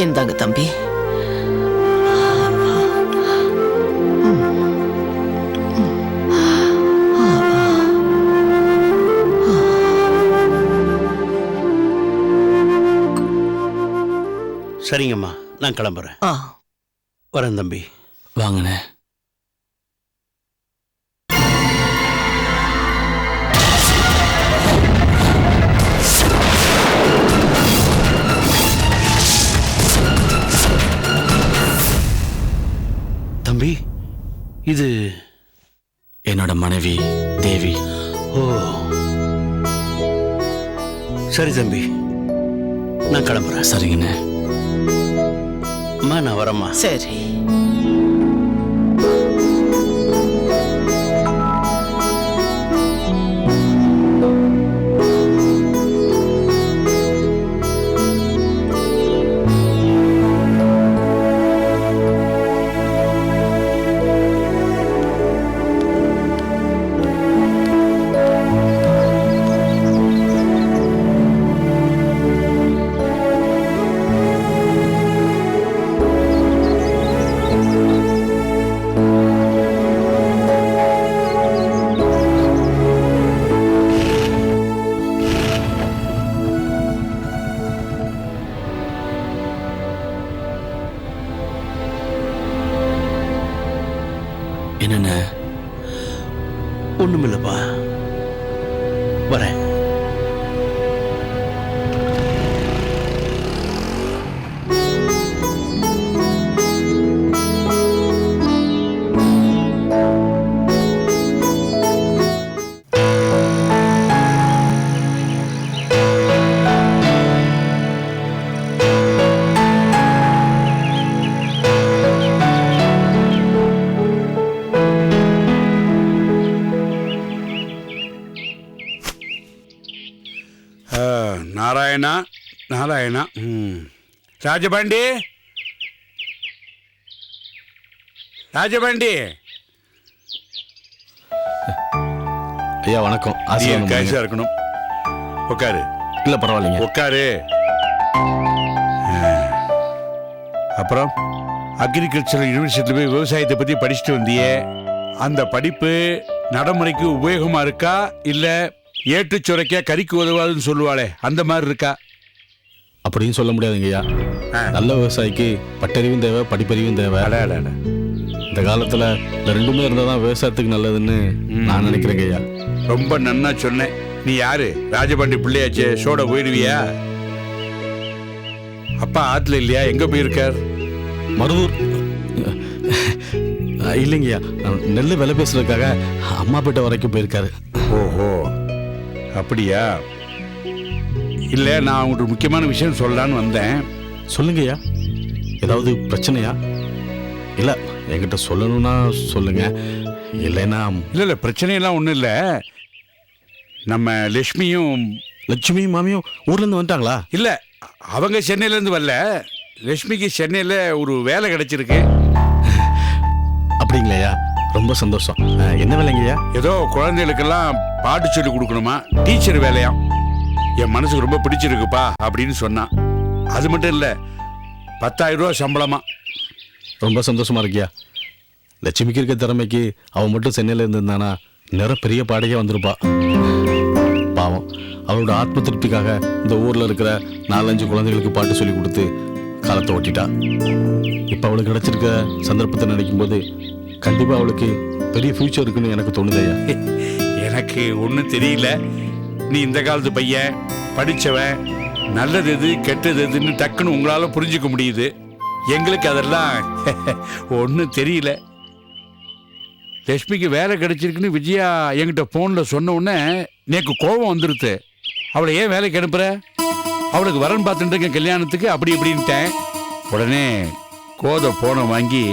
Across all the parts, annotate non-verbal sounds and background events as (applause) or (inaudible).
இந்தாங்க தம்பி. சரிங்கம்மா நான் கிளம்புறேன். ஆ. வரேன் தம்பி. வாங்கண்ணே. என்னோட மனைவி தேவி. ஓ. சரி தம்பி. நான் கிளம்புறேன். சரிங்கண்ணே. அம்மா நான் வரேம்மா. சரி. என்னென்ன? ஒன்றுமில்லப்பா வரேன். நாராயணா நாராயணா ம். ராஜபாண்டி? ராஜபாண்டி? ஐயா வணக்கம். ஆசீர்வாதம் கேஷா பண்ணுங்க. இருக்கணும். உட்காரு. இல்ல பரவாயில்லைங்க. உட்காரு. அப்புறம் அக்ரிகல்ச்சரல் யூனிவர்சிட்டியில் போய் விவசாயத்தை பத்தி படிச்சுட்டு வந்தியே. அந்த படிப்பு நடைமுறைக்கு உபயோகமா இருக்கா? இல்ல ஏட்டு சுரைக்கா கறிக்கு உதவாதுன்னு சொல்லுவாளே அந்த மாதிரி இருக்கா? அப்படின்னு சொல்ல முடியாதுங்க ஐயா. ஆ. நல்ல விவசாயிக்கு பட்டறிவும் தேவை படிப்பறிவும் தேவை. அட, அட, அட. இந்த காலத்துல இந்த ரெண்டுமே இருந்தா தான் விவசாயத்துக்கு நல்லதுன்னு நான் நினைக்கிறேங்க ஐயா. ரொம்ப நன்னா சொன்னேன். நீ யாரு? ராஜபாண்டி பிள்ளையாச்சே சோட போயிடுவியா அப்பா ஆத்துல இல்லையா? எங்க போயிருக்கார்? மருதூர். இல்லைங்கய்யா நெல் விலை பேசுறதுக்காக அம்மாப்பேட்டை வரைக்கும் போயிருக்காரு. ஓஹோ. அப்படியா? இல்ல நான் உங்களுக்கு ஒரு முக்கியமான விஷயம் சொல்லலான்னு வந்தேன். சொல்லுங்கய்யா. ஏதாவது பிரச்சனையா? இல்ல என்கிட்ட சொல்லணும்னா சொல்லுங்க. இல்லைன்னா இல்ல இல்ல பிரச்சனையெல்லாம் ஒண்ணும் இல்ல. நம்ம லட்சுமியும் லட்சுமி மாமியும் ஊர்ல இருந்து வந்துட்டாங்களா? இல்ல அவங்க சென்னையில இருந்து வரல. லட்சுமிக்கு சென்னையில ஒரு வேலை கிடைச்சிருக்கு. அப்படிங்களையா? ரொம்ப சந்தோஷம். என்ன வேலைங்கய்யா? ஏதோ குழந்தைகளுக்கெல்லாம் பாட்டு சொல்லி கொடுக்கணுமா? டீச்சர் வேலையாம் என் மனசுக்கு ரொம்ப பிடிச்சிருக்குப்பா அப்படின்னு சொன்னான் அது மட்டும் இல்ல பத்தாயிரம் ரூபா சம்பளமா? ரொம்ப சந்தோஷமா இருக்கியா? லட்சுமிக்கு இருக்க திறமைக்கு அவன் மட்டும் சென்னையில இருந்திருந்தானா நிற பெரிய பாடகே வந்திருப்பா. பாவம் அவளோட ஆத்ம திருப்திக்காக இந்த ஊர்ல இருக்கிற நாலஞ்சு குழந்தைகளுக்கு பாட்டு சொல்லி கொடுத்து காலத்தை ஓட்டிட்டா இப்ப அவளுக்கு கிடைச்சிருக்க சந்தர்ப்பத்தை நினைக்கும் போது கண்டிப்பா அவளுக்கு பெரிய ஃபியூச்சர் இருக்குன்னு எனக்கு தோணுதையா (laughs) எனக்கு ஒன்றும் தெரியல. நீ இந்த காலத்து பையன் படிச்சவன் நல்லது எது கெட்டது எதுன்னு டக்குன்னு உங்களால் புரிஞ்சுக்க முடியுது. எங்களுக்கு அதெல்லாம் (laughs) ஒன்றும் தெரியல. லட்சுமிக்கு வேலை கிடைச்சிருக்குன்னு விஜயா என்கிட்ட ஃபோனில் சொன்ன உடனே நேக்கு கோபம் வந்துருது. அவளை ஏன் வேலைக்கு அனுப்புற? அவளுக்கு வரன் பார்த்துட்டு இருக்கேன் கல்யாணத்துக்கு அப்படி இப்படின்ட்டேன். உடனே கோதை போனை வாங்கி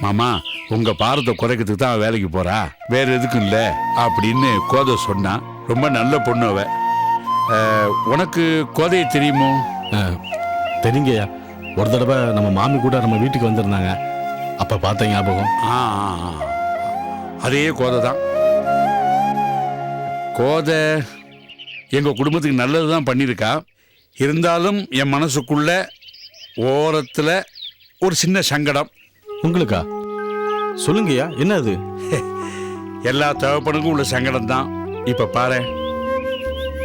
மாமா உங்க பாரத்தை குறைக்கிறதுக்கு தான் வேலைக்கு போறா? வேற எதுக்கும் இல்ல. அப்படின்னு கோதை சொன்னான் ரொம்ப நல்ல பொண்ணு அவ. உனக்கு கோதையை தெரியுமோ? தெரியுங்கய்யா ஒரு தடவை நம்ம மாமி கூட நம்ம வீட்டுக்கு வந்திருந்தாங்க. அப்ப பார்த்த ஞாபகம். ஆ ஆ, ஆ. அதே கோதை தான். கோதை எங்க குடும்பத்துக்கு நல்லது தான் பண்ணியிருக்கா. இருந்தாலும் என் மனசுக்குள்ள ஓரத்தில் ஒரு சின்ன சங்கடம். உங்களுக்கா? சொல்லுங்கய்யா என்ன அது (laughs) எல்லா தகப்பனுக்கும் உள்ள சங்கடம் தான் இப்போ பாரு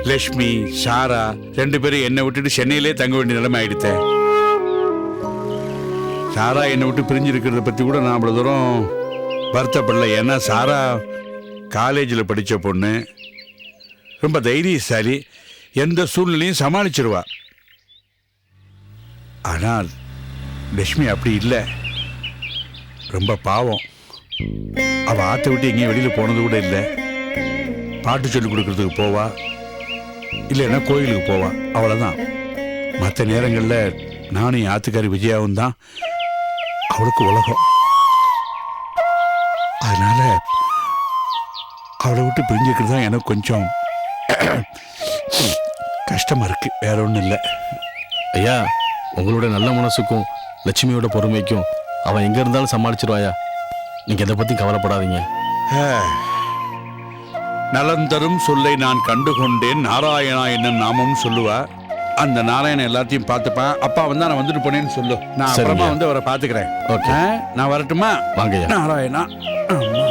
லக்ஷ்மி சாரா ரெண்டு பேரும் என்னை விட்டுட்டு சென்னையிலே தங்க வேண்டிய நிலைமை ஆயிடுத்தே. சாரா என்னை விட்டு பிரிஞ்சிருக்கிறத பற்றி கூட நான் அவ்வளோ தூரம் வருத்தப்படல. ஏன்னா சாரா காலேஜில் படித்த பொண்ணு. ரொம்ப தைரியசாலி. எந்த சூழ்நிலையும் சமாளிச்சிருவா. ஆனால் லக்ஷ்மி அப்படி இல்லை. ரொம்ப பாவம். அவள் ஆற்ற விட்டு எங்கேயும் வெளியில் போனது கூட இல்லை. பாட்டு சொல்லிக் கொடுக்கறதுக்கு போவா. இல்லைன்னா கோயிலுக்கு போவா. அவ்வளோதான் மற்ற நேரங்களில் நானும் என் ஆத்துக்காரி விஜயாவும் தான் அவளுக்கு உலகம். அதனால அவளை விட்டு பிரிஞ்சுக்கிறது தான் எனக்கு கொஞ்சம் கஷ்டமா இருக்கு. வேற ஒன்றும் இல்லை. ஐயா உங்களோட நல்ல மனசுக்கும் லட்சுமியோட பொறுமைக்கும் அவன் எங்க இருந்தாலும் சமாளிச்சிருவாயா? நீங்க எதை பத்தி கவலைப்படாதீங்க. நலம் தரும் சொல்லை நான் கண்டுகொண்டேன். நாராயணா என்ன நாமம் சொல்லுவா. அந்த நாராயணன் எல்லாத்தையும் பார்த்துப்பான். அப்பா வந்தா நான் வந்துட்டு போனேன்னு சொல்லு. நான். அப்புறமா வந்து அவரை பார்த்துக்கிறேன். ஓகே. நான் வரட்டுமா? வாங்கய்யா. நாராயணா. ஆமா.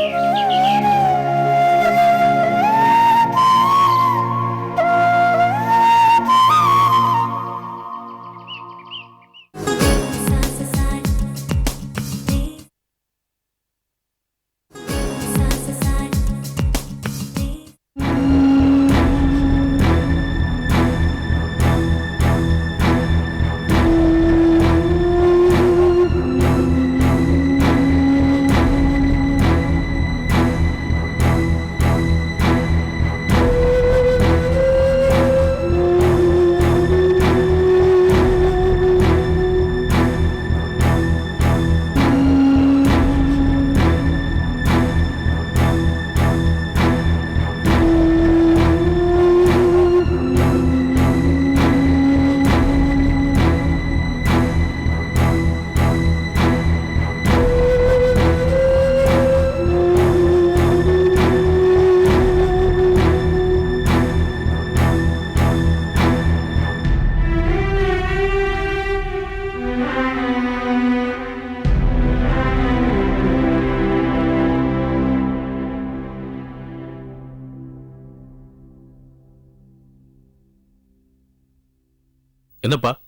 என்னப்பா?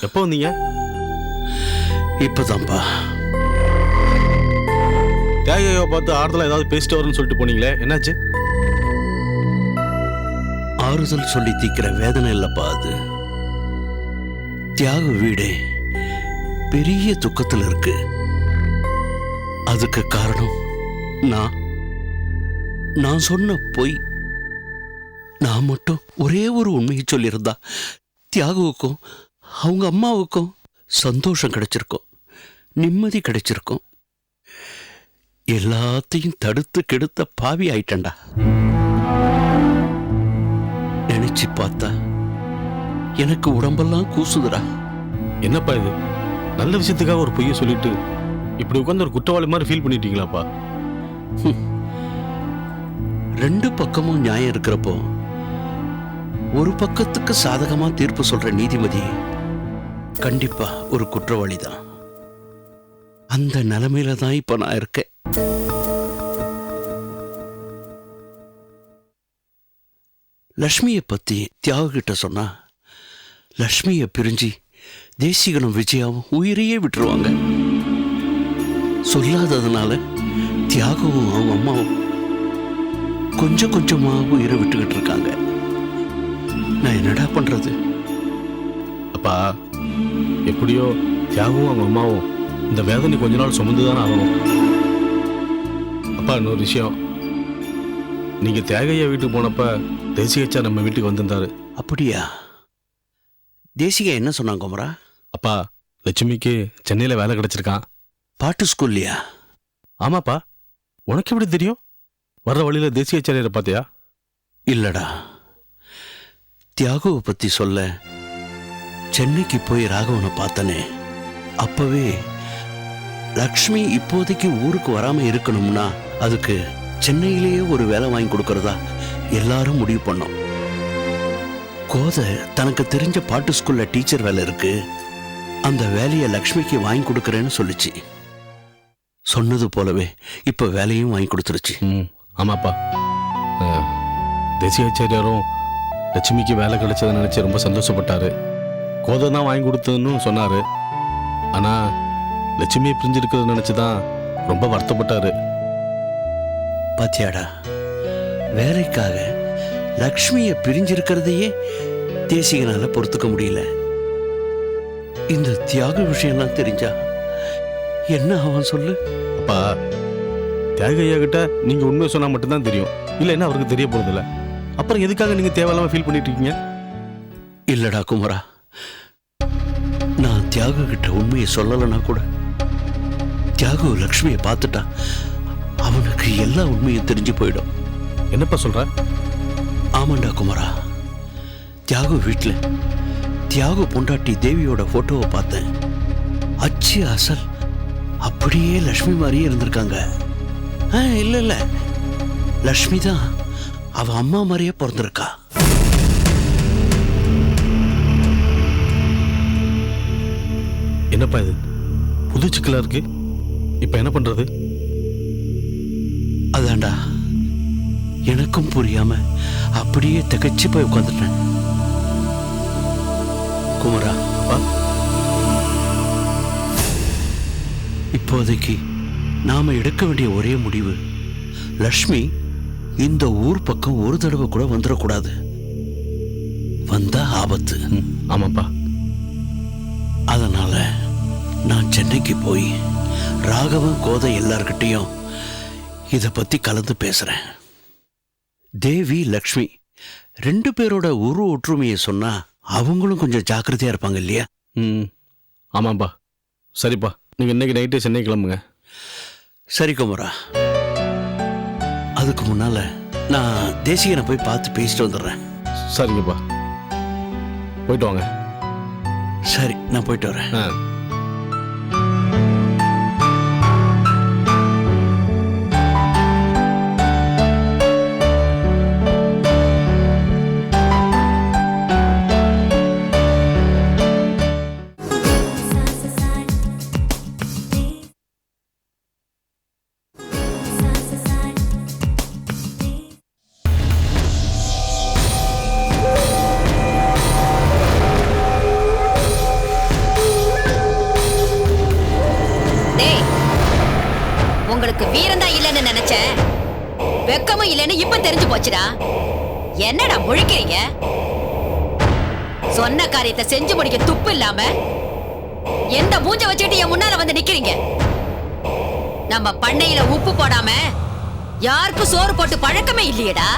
எப்போ வந்தீங்க? இப்பதான்ப்பா தியாகியை பார்த்து ஆறுதலா ஏதாவது பேசிட்டு வரேன்னு சொல்லிட்டு போனீங்களே என்னாச்சு? ஆறுதல் சொல்லி தீக்கிற வேதனை இல்லப்பா அது. தியாக வீடே பெரிய துக்கத்தில் இருக்கு. அதுக்கு காரணம் நான். நான் சொன்ன பொய். நான் மட்டும் ஒரே ஒரு உண்மையை சொல்லியிருந்தா தியாகுவுக்கும் அவங்க அம்மாவுக்கும் சந்தோஷம் கிடைச்சிருக்கும் நிம்மதி கிடைச்சிருக்கும். எல்லாத்தையும் தடுத்து கெடுத்த பாவி ஆயிட்டேன்டா. நினைச்சு பார்த்தா எனக்கு உடம்பெல்லாம் கூசுதுடா. என்னப்பா இது? நல்ல விஷயத்துக்காக ஒரு பொய்யை சொல்லிட்டு இப்படி உட்காந்து ஒரு குற்றவாளி மாதிரி ஃபீல் பண்ணிட்டீங்களாப்பா? ரெண்டு பக்கமும் நியாயம் இருக்கிறப்போ ஒரு பக்கத்துக்கு சாதகமா தீர்ப்பு சொல்ற நீதிபதி கண்டிப்பா ஒரு குற்றவாளி தான் அந்த நிலைமையில தான் இப்ப நான் இருக்கேன். லக்ஷ்மியை பத்தி தியாக கிட்ட சொன்னா லக்ஷ்மியை பிரிஞ்சு தேசிகனும் விஜயாவும் உயிரையே விட்டுருவாங்க. சொல்லாததுனால தியாகவும் அவங்க அம்மாவும் கொஞ்சம் கொஞ்சமாக உயிரை விட்டுக்கிட்டு இருக்காங்க. நான் என்னடா பண்றது? அப்பா எப்படியோ தியாகவும் அவங்க அம்மாவும் இந்த வேதனை கொஞ்ச நாள் சுமந்து தானே ஆகணும். அப்பா இன்னொரு விஷயம். நீங்க தியாகையா வீட்டுக்கு போனப்ப தேசிகச்சா நம்ம வீட்டுக்கு வந்திருந்தாரு. அப்படியா? தேசிகா என்ன சொன்னாங்க குமரா? அப்பா லட்சுமிக்கு சென்னையில வேலை கிடைச்சிருக்கான். பாட்டு ஸ்கூல்லையா? ஆமாப்பா. உனக்கு எப்படி தெரியும்? வர்ற வழியில தேசியாச்சாரியரை பார்த்தியா? இல்லடா. தியாகுவை பத்தி சொல்ல சென்னைக்கு போய் ராகவனை பார்த்தனே. அப்பவே லக்ஷ்மி இப்போதைக்கு ஊருக்கு வராம இருக்கணும்னா அதுக்கு சென்னையிலேயே ஒரு வேலை வாங்கி கொடுக்கறதா எல்லாரும் முடிவு பண்ணோம். கோதை தனக்கு தெரிஞ்ச பாட்டு ஸ்கூல்ல டீச்சர் வேலை இருக்கு. அந்த வேலையை லக்ஷ்மிக்கு வாங்கி கொடுக்கறேன்னு சொல்லுச்சு. சொன்னது போலவே இப்ப வேலையும் வாங்கி கொடுத்துருச்சு. ஆமாப்பா. தேசியாச்சாரியாரும் லட்சுமிக்கு வேலை கிடைச்சதை நினச்சி ரொம்ப சந்தோஷப்பட்டாரு. கோதை தான் வாங்கி கொடுத்ததுன்னு சொன்னார். ஆனால் லட்சுமியை பிரிஞ்சிருக்கிறத நினச்சி தான் ரொம்ப வருத்தப்பட்டாரு. பாத்தியாடா வேலைக்காக லக்ஷ்மிய பிரிஞ்சிருக்கிறதையே தேசிகனால பொறுத்துக்க முடியல. இந்த தியாக விஷயம்லாம் தெரிஞ்சா என்ன அவன் சொல்லு? அப்பா தியாகையா கிட்ட நீங்கள் உண்மையை சொன்னால் மட்டும்தான் தெரியும். இல்லைன்னா அவருக்கு தெரிய போகிறதில்ல அப்புறம் எதுக்காக நீங்கள் தேவையில்லாமல் ஃபீல் பண்ணிட்டு இருக்கீங்க இல்லடா குமரா. நான் தியாக கிட்ட உண்மையை சொல்லலைன்னா கூட தியாகு லக்ஷ்மியை பார்த்துட்டா அவனுக்கு எல்லா உண்மையும் தெரிஞ்சு போயிடும். என்னப்பா சொல்கிற ஆமாண்டா குமரா. தியாகு வீட்டில் தியாகு பொண்டாட்டி தேவியோட போட்டோவை பார்த்தேன். அச்சு அசல் அப்படியே லக்ஷ்மி மாதிரியே இருந்திருக்காங்க. இல்லை இல்லை. லக்ஷ்மி தான். அவ அம்மா மாதிரியே பிறந்திருக்கா. என்னப்பா இது? புது சிக்கலாக இருக்கு? இப்போ என்ன பண்ணுறது அதான்டா. எனக்கும் புரியாம அப்படியே திகைச்சு போய் உட்காந்துட்டேன் குமரா அப்பா இப்போதைக்கு நாம எடுக்க வேண்டிய ஒரே முடிவு லக்ஷ்மி இந்த ஊர் பக்கம் ஒரு தடவை கூட வந்துடக்கூடாது. வந்தா ஆபத்து. ஆமாப்பா. அதனால நான் சென்னைக்கு போய் ராகவன் கோதை எல்லார்கிட்டையும் இத பத்தி கலந்து பேசுறேன். தேவி லக்ஷ்மி ரெண்டு பேரோட உரு ஒற்றுமையை சொன்னா அவங்களும் கொஞ்சம் ஜாக்கிரதையா இருப்பாங்க இல்லையா? ம் ஆமாப்பா. சரிப்பா. நீங்கள் இன்னைக்கு நைட்டே சென்னை கிளம்புங்க. சரி குமரா. அதுக்கு முன்னால நான் தேசிகனை போய் பார்த்து பேசிட்டு வந்துடுறேன். சரிங்கப்பா. போயிட்டு வாங்க. சரி நான் போயிட்டு வரேன். போச்சுடா என்னடா முழிக்கிறீங்க? சொன்ன காரியத்தை செஞ்சு முடிக்க துப்பு இல்லாம எந்த மூஞ்ச வச்சுக்கிட்டு என் முன்னால வந்து நிக்கிறீங்க? நம்ம பண்ணையில உப்பு போடாம யாருக்கும் சோறு போட்டு பழக்கமே இல்லையேடா.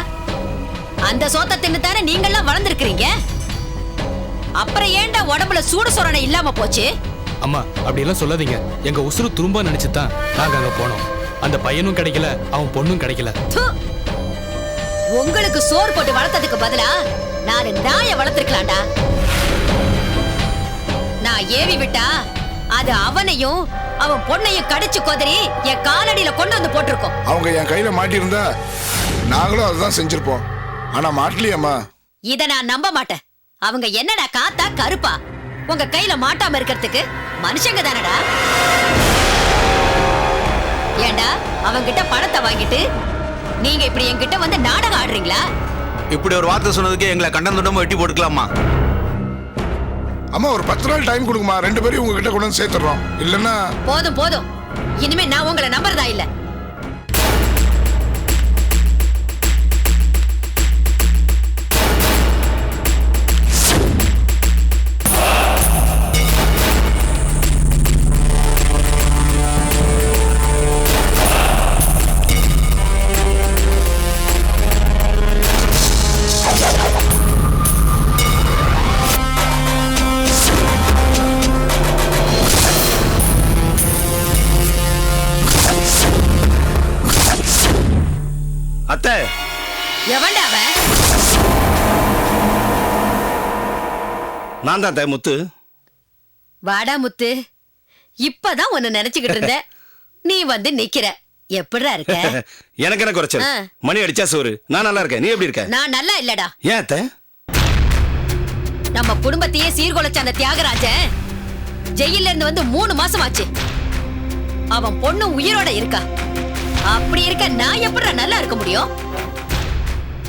அந்த சோத்தை தின்னு தானே நீங்கெல்லாம் வளர்ந்துருக்கிறீங்க? அப்புறம் ஏன்டா உடம்புல சூடு சொரணை இல்லாம போச்சு? அம்மா அப்படியெல்லாம் சொல்லாதீங்க. எங்க உசுறு துரும்ப நினைச்சு தான் நாங்க அங்க போனோம். அந்த பையனும் கிடைக்கல அவன் பொண்ணும் கிடைக்கல. உங்களுக்கு சோறு போட்டு வளர்த்ததுக்கு பதிலா நாலு நாய வளர்த்திருக்கலாம்டா. நான் ஏவி விட்டா அது அவனையும் அவன் பொண்ணையும் கடிச்சு கொதறி என் காலடியில கொண்டு வந்து போட்டிருக்கோம். அவங்க என் கையில மாட்டியிருந்தா நாங்களும் அதுதான் செஞ்சிருப்போம். ஆனா மாட்டலையம்மா. இத நான் நம்ப மாட்டேன். அவங்க என்னடா காத்தா கருப்பா? உங்க கையில மாட்டாம இருக்கிறதுக்கு மனுஷங்க தானடா? ஏண்டா அவங்கிட்ட பணத்தை வாங்கிட்டு நீங்க இப்படி என்கிட்ட வந்து நாடகம் ஆடுறீங்களா? இப்படி ஒரு வார்த்தை சொன்னதுக்கு எங்களை கண்டம் துண்டமா வெட்டி போட்டுக்கலாமா? அம்மா ஒரு பத்து நாள் டைம் கொடுங்கம்மா. ரெண்டு பேரும் உங்ககிட்ட கொண்டு வந்து சேர்த்துடுறோம். இல்லைன்னா போதும் போதும். இனிமே நான் உங்களை நம்புறதா இல்ல. தான் முத்து. வாடா முத்து. இப்பதான் உன்னை நினைச்சுக்கிட்டு இருந்த (laughs) நீ வந்து நிக்கிற. எப்படிடா இருக்க? (laughs) எனக்கு என்ன குறைச்சல். மணி அடிச்சா சோறு. நான் நல்லா இருக்கேன். நீ எப்படி இருக்க? நான் நல்லா இல்லடா. ஏன் நம்ம குடும்பத்தையே சீர்குலைச்ச அந்த தியாகராஜன் ஜெயில இருந்து வந்து மூணு மாசம் ஆச்சு. அவன் பொண்ணு உயிரோட இருக்கா. அப்படி இருக்க நான் எப்படி நல்லா இருக்க முடியும்?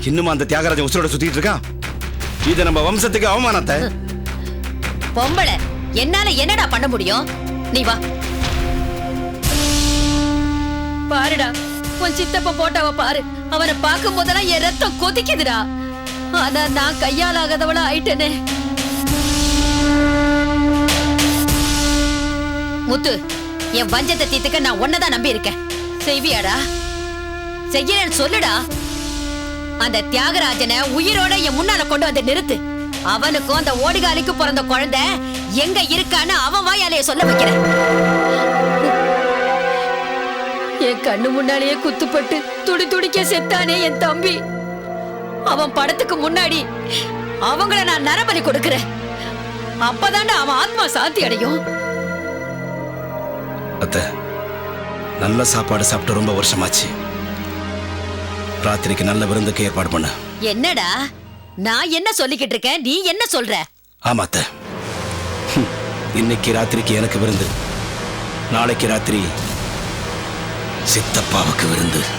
இன்னுமா அந்த தியாகராஜன் உசுரோட சுத்திட்டு இருக்கான்? இது நம்ம வம்சத்துக்கு அவமானத்தை பொம்பளை. என்னால என்னடா பண்ண முடியும்? நீ வா. பாருடா உன் சித்தப்ப போட்டாவ பாரு. அவனை பார்க்கும் போதெல்லாம் என் ரத்தம் கொதிக்குதுடா. ஆனா நான் கையால் ஆகாதவளா ஆயிட்டேனே. முத்து என் வஞ்சத்தை தீத்துக்க நான் ஒன்னதான் நம்பி இருக்கேன் செய்வியாடா? செய்யறேன்னு சொல்லுடா. அந்த தியாகராஜனை உயிரோட என் முன்னால கொண்டு வந்து நிறுத்து. அவனுக்கும் அந்த ஓடிகாலிக்கு பிறந்த குழந்தை எங்க இருக்கான்னு அவன் வாயாலேயே சொல்ல வைக்கிறேன். என் கண்ணு முன்னாலேயே குத்துப்பட்டு துடி துடிக்க செத்தானே என் தம்பி. அவன் படத்துக்கு முன்னாடி அவங்கள நான் நரபலி கொடுக்கிறேன். அப்பதான்டா அவன் ஆத்மா சாந்தி அடையும். அத்தை நல்ல சாப்பாடு சாப்பிட்டு ரொம்ப வருஷமாச்சு. ராத்திரிக்கு நல்ல விருந்துக்கு ஏற்பாடு பண்ண. என்னடா? நான் என்ன சொல்லிக்கிட்டு இருக்கேன்? நீ என்ன சொல்ற? ஆமாத்த. இன்னைக்கு ராத்திரிக்கு எனக்கு விருந்து. நாளைக்கு ராத்திரி சித்தப்பாவுக்கு விருந்து.